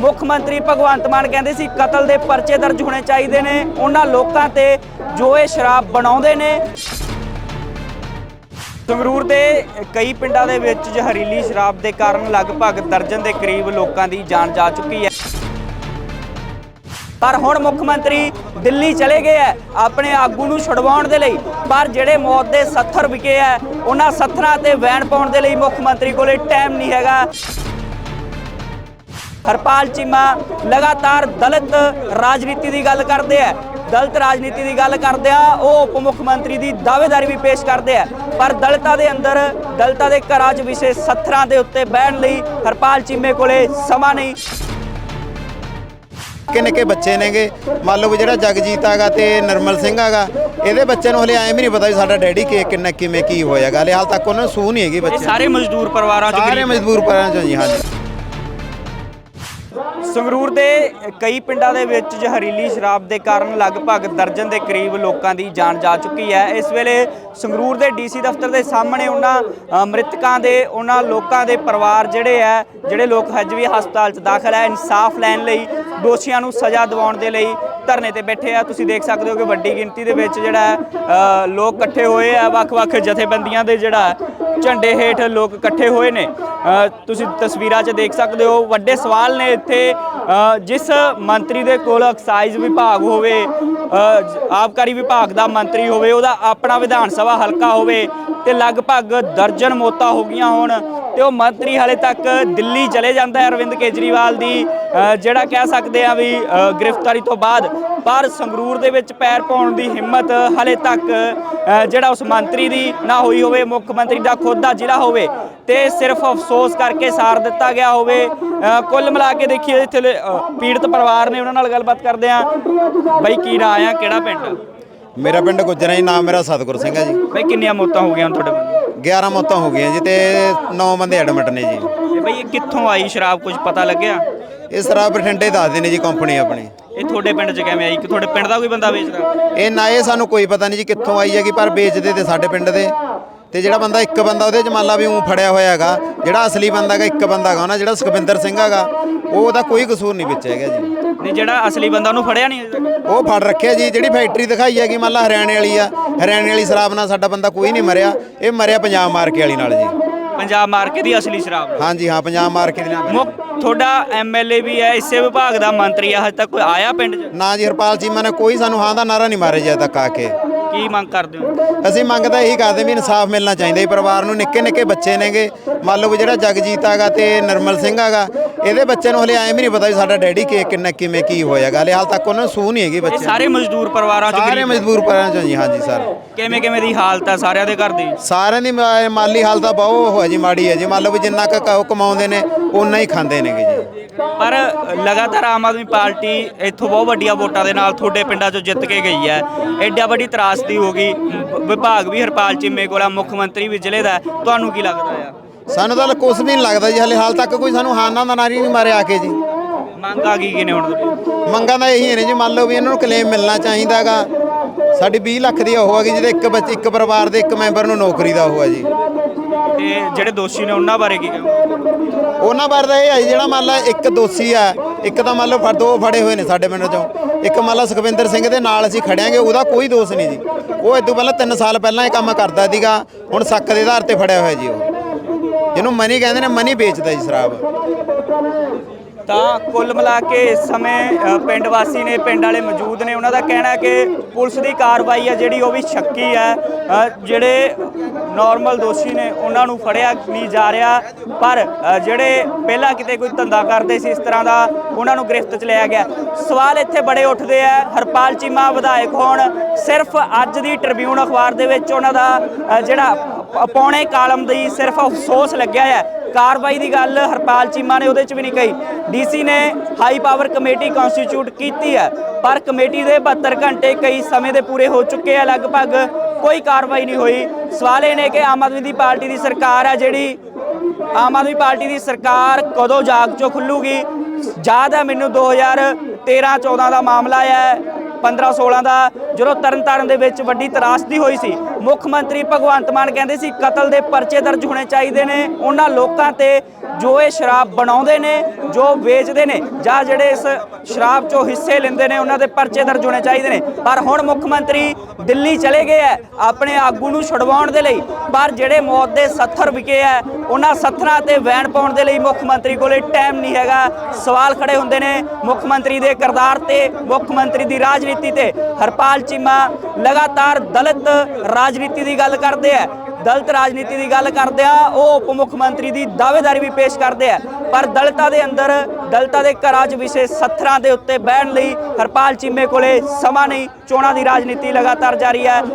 ਮੁੱਖ ਮੰਤਰੀ ਭਗਵੰਤ ਮਾਨ ਕਹਿੰਦੇ ਸੀ, ਕਤਲ ਦੇ ਪਰਚੇ ਦਰਜ ਹੋਣੇ ਚਾਹੀਦੇ ਨੇ। ਉਹਨਾਂ ਲੋਕਾਂ ਤੇ ਜੋ ਇਹ ਸ਼ਰਾਬ ਬਣਾਉਂਦੇ ਨੇ। ਸੰਗਰੂਰ ਦੇ ਕਈ ਪਿੰਡਾਂ ਦੇ ਵਿੱਚ ਜ਼ਹਿਰੀਲੀ ਸ਼ਰਾਬ ਦੇ ਕਾਰਨ ਲਗਭਗ ਦਰਜਨ ਦੇ ਕਰੀਬ ਲੋਕਾਂ ਦੀ ਜਾਨ ਜਾ ਚੁੱਕੀ ਹੈ। ਪਰ ਹੁਣ ਮੁੱਖ ਮੰਤਰੀ ਦਿੱਲੀ ਚਲੇ ਗਏ ਹੈ, ਆਪਣੇ ਆਗੂ ਨੂੰ ਛੁਡਵਾਉਣ ਦੇ ਲਈ। ਪਰ ਜਿਹੜੇ ਮੌਤ ਦੇ ਸੱਥਰ ਵਿਕੇ ਹੈ, ਉਹਨਾਂ ਸੱਥਰਾਂ ਤੇ ਵੈਨ ਪਾਉਣ ਦੇ ਲਈ ਮੁੱਖ ਮੰਤਰੀ ਕੋਲੇ ਟਾਈਮ ਨਹੀਂ ਹੈਗਾ। ਹਰਪਾਲ ਚੀਮਾ ਲਗਾਤਾਰ ਦਲਿਤ ਰਾਜਨੀਤੀ ਦੀ ਗੱਲ ਕਰਦੇ ਆ। ਦਲਿਤ ਰਾਜਨੀਤੀ ਦੀ ਗੱਲ ਕਰਦੇ ਆ ਉਹ ਉਪ ਮੁੱਖ ਮੰਤਰੀ ਦੀ ਦਾਅਵੇਦਾਰੀ ਵੀ ਪੇਸ਼ ਕਰਦੇ ਆ। ਪਰ ਦਲਿਤਾਂ ਦੇ ਅੰਦਰ ਦਲਿਤਾਂ ਦੇ ਘਰਾਂ 'ਚ ਵਿਸ਼ੇ ਸੱਥਰਾਂ ਦੇ ਉੱਤੇ ਬਹਿਣ ਲਈ ਹਰਪਾਲ ਚੀਮੇ ਕੋਲੇ ਸਮਾਂ ਨਹੀਂ। ਨਿੱਕੇ ਨਿੱਕੇ ਬੱਚੇ ਨੇਗੇ। ਮੰਨ ਲਓ ਵੀ ਜਿਹੜਾ ਜਗਜੀਤ ਆਗਾ ਤੇ ਨਰਮਲ ਸਿੰਘ ਆਗਾ ਇਹਦੇ ਬੱਚੇ ਨੂੰ ਹਲੇ ਐਂ ਵੀ ਨਹੀਂ ਪਤਾ ਵੀ ਸਾਡਾ ਡੈਡੀ ਕਿ ਕਿੰਨਾ ਕਿਵੇਂ ਕੀ ਹੋਇਆਗਾ। ਹਲੇ ਹਾਲ ਤੱਕ ਉਹਨਾਂ ਨੂੰ ਸੂਹ ਨਹੀਂ ਹੈਗੀ ਬੱਚੇ ਸਾਰੇ ਮਜ਼ਦੂਰ ਪਰਿਵਾਰਾਂ 'ਚ ਸਾਰੇ ਗਰੀਬ- ਮਜਬੂਰ ਪਰਾਂ ਚੋਂ ਜੀ ਹਾਂਜੀ। ਸੰਗਰੂਰ ਦੇ ਕਈ ਪਿੰਡਾਂ ਦੇ ਵਿੱਚ ਜ਼ਹਿਰੀਲੀ ਸ਼ਰਾਬ ਦੇ ਕਾਰਨ ਲਗਭਗ ਦਰਜਨ ਦੇ ਕਰੀਬ ਲੋਕਾਂ ਦੀ ਜਾਨ ਜਾ ਚੁੱਕੀ ਹੈ। ਇਸ ਵੇਲੇ ਸੰਗਰੂਰ ਦੇ ਡੀਸੀ ਦਫ਼ਤਰ ਦੇ ਸਾਹਮਣੇ ਉਹਨਾਂ ਮ੍ਰਿਤਕਾਂ ਦੇ, ਉਹਨਾਂ ਲੋਕਾਂ ਦੇ ਪਰਿਵਾਰ ਜਿਹੜੇ ਹੈ, ਜਿਹੜੇ ਲੋਕ ਹਜੇ ਵੀ ਹਸਪਤਾਲ 'ਚ ਦਾਖਲ ਹੈ, ਇਨਸਾਫ ਲੈਣ ਲਈ ਦੋਸ਼ੀਆਂ ਨੂੰ ਸਜ਼ਾ ਦਿਵਾਉਣ ਦੇ ਲਈ ਧਰਨੇ ਤੇ ਬੈਠੇ ਆ। ਤੁਸੀਂ ਦੇਖ ਸਕਦੇ ਹੋ ਕਿ ਵੱਡੀ ਗਿਣਤੀ ਦੇ ਵਿੱਚ ਜਿਹੜਾ ਲੋਕ ਇਕੱਠੇ ਹੋਏ ਆ, ਵੱਖ-ਵੱਖ ਜਥੇਬੰਦੀਆਂ ਦੇ ਜਿਹੜਾ ਝੰਡੇ ਹੇਠ ਲੋਕ ਇਕੱਠੇ ਹੋਏ ਨੇ। ਤੁਸੀਂ ਤਸਵੀਰਾਂ 'ਚ ਦੇਖ ਸਕਦੇ ਹੋ, ਵੱਡੇ ਸਵਾਲ ਨੇ ਇੱਥੇ। ਜਿਸ ਮੰਤਰੀ ਦੇ ਕੋਲ ਐਕਸਾਈਜ਼ ਵਿਭਾਗ ਹੋਵੇ ਆਬਕਾਰੀ ਵਿਭਾਗ ਦਾ ਮੰਤਰੀ ਹੋਵੇ, ਉਹਦਾ ਆਪਣਾ ਵਿਧਾਨ ਸਭਾ ਹਲਕਾ ਹੋਵੇ ਤੇ ਲਗਭਗ ਦਰਜਨ ਮੌਤਾਂ ਹੋ ਗਈਆਂ ਹੋਣ। ਤੇ ਉਹ ਮੰਤਰੀ ਹਾਲੇ ਤੱਕ ਦਿੱਲੀ ਚਲੇ ਜਾਂਦਾ ਹੈ ਅਰਵਿੰਦ ਕੇਜਰੀਵਾਲ ਦੀ। ਜਿਹੜਾ ਕਹਿ ਸਕਦੇ ਆ ਵੀ ਗ੍ਰਿਫਤਾਰੀ ਤੋਂ ਬਾਅਦ। ਪਰ ਸੰਗਰੂਰ ਦੇ ਵਿੱਚ ਪੈਰ ਪਾਉਣ ਦੀ ਹਿੰਮਤ ਹਾਲੇ ਤੱਕ ਜਿਹੜਾ ਉਸ ਮੰਤਰੀ ਦੀ ਨਾ ਹੋਈ ਹੋਵੇ ਮੁੱਖ ਮੰਤਰੀ ਦਾ ਖੁਦ ਦਾ ਜ਼ਿਲ੍ਹਾ ਹੋਵੇ ਤੇ ਸਿਰਫ ਅਫਸੋਸ ਕਰਕੇ ਸਾਰ ਦਿੱਤਾ ਗਿਆ ਹੋਵੇ। ਕੁੱਲ ਮਿਲਾ ਕੇ ਦੇਖੀਏ ਇੱਥੇ ਪੀੜਤ ਪਰਿਵਾਰ ਨੇ ਉਹਨਾਂ ਨਾਲ ਗੱਲਬਾਤ ਕਰਦੇ ਆ ਬਾਈ ਕੀ ਨਾਂ ਆ? ਕਿਹੜਾ ਪਿੰਡ? ਮੇਰਾ ਪਿੰਡ ਗੁੱਜਰਾਂ ਜੀ ਨਾਮ ਮੇਰਾ ਸਤਗੁਰ ਸਿੰਘ ਹੈ ਜੀ। ਬਾਈ ਕਿੰਨੀਆਂ ਮੌਤਾਂ ਹੋ ਗਈਆਂ ਤੁਹਾਡੇ ਪਿੰਡ 11 ਮੌਤਾਂ ਹੋ ਗਈਆਂ ਜੀ ਤੇ 9 ਬੰਦੇ ਐਡਮਿਟ ਨੇ ਜੀ। ਤੇ ਬਾਈ ਇਹ ਕਿੱਥੋਂ ਆਈ ਸ਼ਰਾਬ? ਕੁਝ ਪਤਾ ਲੱਗਿਆ? ਇਹ ਸ਼ਰਾਬ ਬਠਿੰਡੇ ਦੱਸਦੇ ਨੇ ਜੀ ਕੰਪਨੀ ਆਪਣੀ। ਇਹ ਤੁਹਾਡੇ ਪਿੰਡ 'ਚ ਕਿਵੇਂ ਆਈ? ਕਿ ਤੁਹਾਡੇ ਪਿੰਡ ਦਾ ਕੋਈ ਬੰਦਾ ਵੇਚਦਾ? ਇਹ ਨਾ ਇਹ ਸਾਨੂੰ ਕੋਈ ਪਤਾ ਨਹੀਂ ਜੀ ਕਿੱਥੋਂ ਆਈ ਹੈਗੀ ਪਰ ਵੇਚਦੇ ਤੇ ਸਾਡੇ ਪਿੰਡ ਦੇ। ਤੇ ਜਿਹੜਾ ਬੰਦਾ ਇੱਕ ਬੰਦਾ ਉਹਦੇ ਚ ਮੰਨ ਲਾ ਵੀ ਉਹ ਫੜਿਆ ਹੋਇਆ ਹੈਗਾ ਜਿਹੜਾ ਅਸਲੀ ਬੰਦਾ ਹੈਗਾ ਇੱਕ ਬੰਦਾ ਹੈਗਾ ਉਹਨਾਂ ਜਿਹੜਾ ਸੁਖਵਿੰਦਰ ਸਿੰਘ ਹੈਗਾ ਉਹ ਉਹਦਾ ਕੋਈ ਕਸੂਰ ਨਹੀਂ ਵਿੱਚ ਹੈਗਾ ਜੀ। ਨਹੀਂ ਜਿਹੜਾ ਅਸਲੀ ਬੰਦਾ ਉਹਨੂੰ ਫੜਿਆ ਨਹੀਂ ਅਜੇ ਤੱਕ? ਉਹ ਫੜ ਰੱਖਿਆ ਜੀ ਜਿਹੜੀ ਫੈਕਟਰੀ ਦਿਖਾਈ ਹੈਗੀ ਮੰਨ ਲਾ ਹਰਿਆਣੇ ਵਾਲੀ ਆ ਹਰਿਆਣੇ ਵਾਲੀ ਸ਼ਰਾਬ ਨਾਲ ਸਾਡਾ ਬੰਦਾ ਕੋਈ ਨਹੀਂ ਮਰਿਆ ਇਹ ਮਰਿਆ ਪੰਜਾਬ ਮਾਰਕੇ ਵਾਲੀ ਨਾਲ ਜੀ। ਪੰਜਾਬ ਮਾਰਕੇ ਦੀ ਅਸਲੀ ਸ਼ਰਾਬ ਹਾਂਜੀ ਹਾਂ ਪੰਜਾਬ ਮਾਰਕੇ ਦੇ ਨਾਲ ਮੁੱਖ ਤੁਹਾਡਾ ਐਮਐਲਏ ਵੀ ਹੈ ਇਸੇ ਵਿਭਾਗ ਦਾ ਮੰਤਰੀ ਆ ਹਜੇ ਤੱਕ ਕੋਈ ਆਇਆ ਪਿੰਡ 'ਚ? ਨਾ ਜੀ ਹਰਪਾਲ ਜੀ ਨੇ ਕੋਈ ਸਾਨੂੰ ਹਾਂ ਦਾ ਨਾਰਾ ਨਹੀਂ ਮਾਰਿਆ ਜਦ ਤੱਕ ਆ ਕੇ। ਕੀ ਮੰਗ ਕਰਦੇ ਹੋ? ਅਸੀਂ ਮੰਗ ਤਾਂ ਇਹੀ ਕਰਦੇ ਵੀ ਇਨਸਾਫ ਮਿਲਣਾ ਚਾਹੀਦਾ ਜੀ, ਪਰਿਵਾਰ ਨੂੰ। ਨਿੱਕੇ ਨਿੱਕੇ ਬੱਚੇ ਨੇਗੇ। ਮੰਨ ਲਓ ਵੀ ਜਿਹੜਾ ਜਗਜੀਤ ਆਗਾ ਤੇ ਨਰਮਲ ਸਿੰਘ ਆਗਾ ਇਹਦੇ ਬੱਚੇ ਨੂੰ ਹਲੇ ਐਂ ਵੀ ਨਹੀਂ ਪਤਾ ਵੀ ਸਾਡਾ ਡੈਡੀ ਕਿ ਕਿੰਨਾ ਕਿਵੇਂ ਕੀ ਹੋਇਆਗਾ। ਹਲੇ ਹਾਲ ਤੱਕ ਉਹਨਾਂ ਨੂੰ ਸੂਹ ਨਹੀਂ ਹੈਗੀ ਬੱਚੇ ਸਾਰੇ ਮਜ਼ਦੂਰ ਪਰਿਵਾਰਾਂ 'ਚ ਸਾਰੇ ਗਰੀਬ ਮਜਬੂਰ ਪਰਾਂ ਚੋਂ ਜੀ ਹਾਂਜੀ ਸਰ। ਕਿਵੇਂ ਕਿਵੇਂ ਦੀ ਹਾਲਤ ਹੈ ਸਾਰਿਆਂ ਦੇ ਘਰ ਦੀ? ਸਾਰਿਆਂ ਦੀ ਮਾ- ਮਾਲੀ ਹਾਲਤ ਤਾਂ ਬਹੁਤ ਹੋਇਆ ਜੀ ਮਾੜੀ ਹੈ ਜੀ। ਮੰਨ ਲਓ ਵੀ ਜਿੰਨਾ ਕੁ ਕ- ਉਹ ਕਮਾਉਂਦੇ ਨੇ ਉਨਾ ਹੀ ਖਾਂਦੇ ਨੇਗੇ ਜੀ। ਪਰ ਲਗਾਤਾਰ ਆਮ ਆਦਮੀ ਪਾਰਟੀ ਇੱਥੋਂ ਬਹੁਤ ਵੱਡੀਆਂ ਵੋਟਾਂ ਦੇ ਨਾਲ ਤੁਹਾਡੇ ਪਿੰਡਾਂ 'ਚੋਂ ਜਿੱਤ ਕੇ ਗਈ ਹੈ। ਐਡਾ ਵੱਡੀ ਤਰਾਸਦੀ ਹੋ ਗਈ। ਵ- ਵਿਭਾਗ ਵੀ ਹਰਪਾਲ ਚਿੰਮੇ ਕੋਲ ਆ ਮੁੱਖ ਮੰਤਰੀ ਵੀ ਜ਼ਿਲ੍ਹੇ ਦਾ ਹੈ। ਤੁਹਾਨੂੰ ਕੀ ਲੱਗਦਾ ਆ? ਸਾਨੂੰ ਤਾਂ ਕੁਝ ਵੀ ਨਹੀਂ ਲੱਗਦਾ ਜੀ ਹਲੇ ਹਾਲ ਤੱਕ ਕੋਈ ਸਾਨੂੰ ਹਾਨਾ ਦਾ ਨਾਰੀ ਨਹੀਂ ਮਾਰਿਆ ਆ ਕੇ ਜੀ। ਮੰਗ ਆ ਗਈ ਕਿਨੇ ਹੁਣ ਤੁਹਾਡੀ? ਮੰਗਾਂ ਤਾਂ ਇਹੀ ਨੇ ਜੀ ਮੰਨ ਲਓ ਵੀ ਇਹਨਾਂ ਨੂੰ ਕਲੇਮ ਮਿਲਣਾ ਚਾਹੀਦਾਗਾ ਸਾਡੀ 20 ਲੱਖ ਦੀ ਉਹ ਹੈਗੀ ਜਿਹਦੇ ਇੱਕ ਬੱਚੇ ਇੱਕ ਪਰਿਵਾਰ ਦੇ ਇੱਕ ਮੈਂਬਰ ਨੂੰ ਨੌਕਰੀ ਦਾ ਉਹ ਹੈ ਜੀ। ਤੇ ਜਿਹੜੇ ਦੋਸ਼ੀ ਨੇ ਉਹਨਾਂ ਬਾਰੇ ਕੀ ਕਹੋਗੇ ਉਹਨਾਂ ਬਾਰੇ ਤਾਂ ਇਹ ਹੈ ਜਿਹੜਾ ਮੰਨ ਲਾ ਇੱਕ ਦੋਸ਼ੀ ਆ ਇੱਕ ਤਾਂ ਮੰਨ ਲਓ ਫੜ ਦੋ ਫੜੇ ਹੋਏ ਨੇ ਸਾਡੇ ਪਿੰਡ ਚੋਂ। ਇੱਕ ਮੰਨ ਲਾ ਸੁਖਵਿੰਦਰ ਸਿੰਘ ਦੇ ਨਾਲ ਅਸੀਂ ਖੜਿਆਂਗੇ ਉਹਦਾ ਕੋਈ ਦੋਸ਼ ਨਹੀਂ ਜੀ। ਉਹ ਇਦੋਂ ਪਹਿਲਾਂ 3 ਸਾਲ ਪਹਿਲਾਂ ਇਹ ਕੰਮ ਕਰਦਾ ਸੀਗਾ ਹੁਣ ਸੱਕ ਦੇ ਆਧਾਰ ਤੇ ਫੜਿਆ ਹੋਇਆ ਜੀ ਉਹ। ਜਿਹਨੂੰ ਮਨੀ ਕਹਿੰਦੇ ਨੇ ਮਨੀ ਵੇਚਦਾ ਜੀ ਸ਼ਰਾਬ। ਤਾਂ ਕੁੱਲ ਮਿਲਾ ਕੇ ਇਸ ਸਮੇਂ ਪਿੰਡ ਵਾਸੀ ਨੇ, ਪਿੰਡ ਵਾਲੇ ਮੌਜੂਦ ਨੇ, ਉਹਨਾਂ ਦਾ ਕਹਿਣਾ ਹੈ ਕਿ ਪੁਲਿਸ ਦੀ ਕਾਰਵਾਈ ਹੈ ਜਿਹੜੀ ਉਹ ਵੀ ਸ਼ੱਕੀ ਹੈ। ਜਿਹੜੇ ਨਾਰਮਲ ਦੋਸ਼ੀ ਨੇ, ਉਹਨਾਂ ਨੂੰ ਫੜਿਆ ਨਹੀਂ ਜਾ ਰਿਹਾ, ਪਰ ਜਿਹੜੇ ਪਹਿਲਾਂ ਕਿਤੇ ਕੋਈ ਧੰਦਾ ਕਰਦੇ ਸੀ ਇਸ ਤਰ੍ਹਾਂ ਦਾ, ਉਹਨਾਂ ਨੂੰ ਗ੍ਰਿਫਤ 'ਚ ਲਿਆ ਗਿਆ। ਸਵਾਲ ਇੱਥੇ ਬੜੇ ਉੱਠਦੇ ਆ, ਹਰਪਾਲ ਚੀਮਾ ਵਿਧਾਇਕ ਹੋਣ, ਸਿਰਫ ਅੱਜ ਦੀ ਟ੍ਰਿਬਿਊਨ ਅਖਬਾਰ ਦੇ ਵਿੱਚ ਉਹਨਾਂ ਦਾ ਜਿਹੜਾ ਪ- ਪੌਣੇ ਕਾਲਮ ਦੀ ਸਿਰਫ ਅਫਸੋਸ ਲੱਗਿਆ ਹੈ ਕਾਰਵਾਈ ਦੀ ਗੱਲ ਹਰਪਾਲ ਚੀਮਾ ਨੇ ਉਹਦੇ ਚ ਵੀ ਨਹੀਂ ਕਹੀ। ਡੀਸੀ ਨੇ ਹਾਈ ਪਾਵਰ ਕਮੇਟੀ ਕਨਸਟੀਟਿਊਟ ਕੀਤੀ ਹੈ। ਪਰ ਕਮੇਟੀ ਦੇ 72 ਘੰਟੇ ਕਈ ਸਮੇਂ ਦੇ ਪੂਰੇ ਹੋ ਚੁੱਕੇ ਆ, ਲਗਭਗ ਕੋਈ ਕਾਰਵਾਈ ਨਹੀਂ ਹੋਈ। ਸਵਾਲ ਇਹ ਨੇ ਕਿ ਆਮ ਆਦਮੀ ਦੀ ਪਾਰਟੀ ਦੀ ਸਰਕਾਰ ਹੈ ਜਿਹੜੀ, ਆਮ ਆਦਮੀ ਪਾਰਟੀ ਦੀ ਸਰਕਾਰ ਕਦੋਂ ਜਾਗ ਚੋਂ ਖੁੱਲੂਗੀ? ਯਾਦ ਹੈ ਮੈਨੂੰ 2013 14 ਦਾ ਮਾਮਲਾ ਹੈ। 15-16 ਦਾ ਜਦੋਂ ਤਰਨਤਾਰਨ ਦੇ ਵਿੱਚ ਵੱਡੀ ਤਰਾਸਦੀ ਹੋਈ ਸੀ, ਮੁੱਖ ਮੰਤਰੀ ਭਗਵੰਤ ਮਾਨ ਕਹਿੰਦੇ ਸੀ, ਕਤਲ ਦੇ ਪਰਚੇ ਦਰਜ ਹੋਣੇ ਚਾਹੀਦੇ ਨੇ, ਉਹਨਾਂ ਲੋਕਾਂ ਤੇ ਜੋ ਇਹ ਸ਼ਰਾਬ ਬਣਾਉਂਦੇ ਨੇ, ਜੋ ਵੇਚਦੇ ਨੇ, ਜਾਂ ਜਿਹੜੇ ਇਸ ਸ਼ਰਾਬ 'ਚੋਂ ਹਿੱਸੇ ਲੈਂਦੇ ਨੇ, ਉਹਨਾਂ ਦੇ ਪਰਚੇ ਦਰਜ ਹੋਣੇ ਚਾਹੀਦੇ ਨੇ। ਪਰ ਹੁਣ ਮੁੱਖ ਮੰਤਰੀ ਦਿੱਲੀ ਚਲੇ ਗਏ ਹੈ ਆਪਣੇ ਆਗੂ ਨੂੰ ਛੁਡਵਾਉਣ ਦੇ ਲਈ। ਪਰ ਜਿਹੜੇ ਮੌਤ ਦੇ ਸੱਥਰ ਵਿਕੇ ਹੈ ਉਹਨਾਂ ਸੱਥਰਾਂ ਤੇ ਵੈਨ ਪਾਉਣ ਦੇ ਲਈ ਮੁੱਖ ਮੰਤਰੀ ਕੋਲੇ ਟਾਈਮ ਨਹੀਂ ਹੈਗਾ। ਸਵਾਲ ਖੜੇ ਹੁੰਦੇ ਨੇ ਮੁੱਖ ਮੰਤਰੀ ਦੇ ਕਿਰਦਾਰ ਤੇ, ਮੁੱਖ ਮੰਤਰੀ ਦੀ ਰਾਜਨੀਤੀ ਤੇ। ਹਰਪਾਲ ਚੀਮਾ ਲਗਾਤਾਰ ਦਲਿਤ ਰਾਜਨੀਤੀ ਦੀ ਗੱਲ ਕਰਦੇ ਆ ਦਲਿਤ ਰਾਜਨੀਤੀ ਦੀ ਗੱਲ ਕਰਦੇ ਆ ਉਹ ਉਪ ਮੁੱਖ ਮੰਤਰੀ ਦੀ ਦਾਅਵੇਦਾਰੀ ਵੀ ਪੇਸ਼ ਕਰਦੇ ਆ ਪਰ ਦਲਿਤਾਂ ਦੇ ਅੰਦਰ ਦਲਿਤਾਂ ਦੇ ਘਰਾਂ 'ਚ ਵਿਸ਼ੇ ਸੱਥਰਾਂ ਦੇ ਉੱਤੇ ਬਹਿਣ ਲਈ ਹਰਪਾਲ ਚੀਮੇ ਕੋਲੇ ਸਮਾਂ ਨਹੀਂ, ਚੋਣਾਂ ਦੀ ਰਾਜਨੀਤੀ ਲਗਾਤਾਰ ਜਾਰੀ ਹੈ।